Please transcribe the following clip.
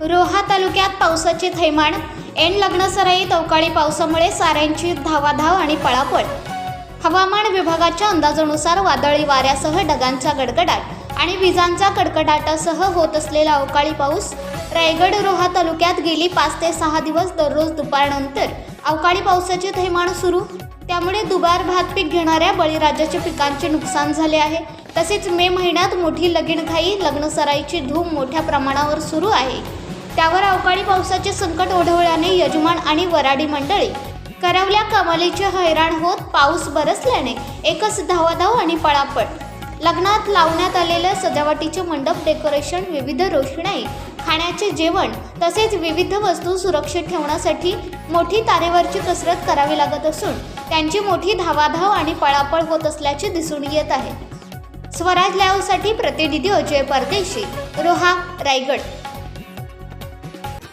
रोहा तालुक्यात पावसाचे थैमान एन लग्नसराईत अवकाळी पावसामुळे साऱ्यांची धावाधाव आणि पळापळ. हवामान विभागाच्या अंदाजानुसार वादळी वाऱ्यासह ढगांचा गडगडाट आणि विजांचा कडकडाटासह होत असलेला अवकाळी पाऊस रायगड रोहा तालुक्यात गेली पाच ते सहा दिवस दररोज दुपारनंतर अवकाळी पावसाचे थैमान सुरू. त्यामुळे दुबार भात पीक घेणाऱ्या बळीराजाच्या पिकांचे नुकसान झाले आहे. तसेच मे महिन्यात मोठी लगीणघाई लग्नसराईची धूम मोठ्या प्रमाणावर सुरू आहे. त्यावर अवकाळी पावसाचे संकट ओढवल्याने यजमान आणि वराडी मंडळी करवल्या कमालीचे हैराण होत पाऊस बरसल्याने एकच धावाधाव आणि पळापळ. लग्नात लावण्यात आलेलं सजावटीचे मंडप डेकोरेशन विविध रोषणाई खाण्याचे जेवण तसेच विविध वस्तू सुरक्षित ठेवण्यासाठी मोठी तारेवरची कसरत करावी लागत असून त्यांची मोठी धावाधाव आणि पळापळ होत असल्याचे दिसून येत आहे. स्वराज लाईव्हसाठी प्रतिनिधी अजय परदेशी रोहा रायगड.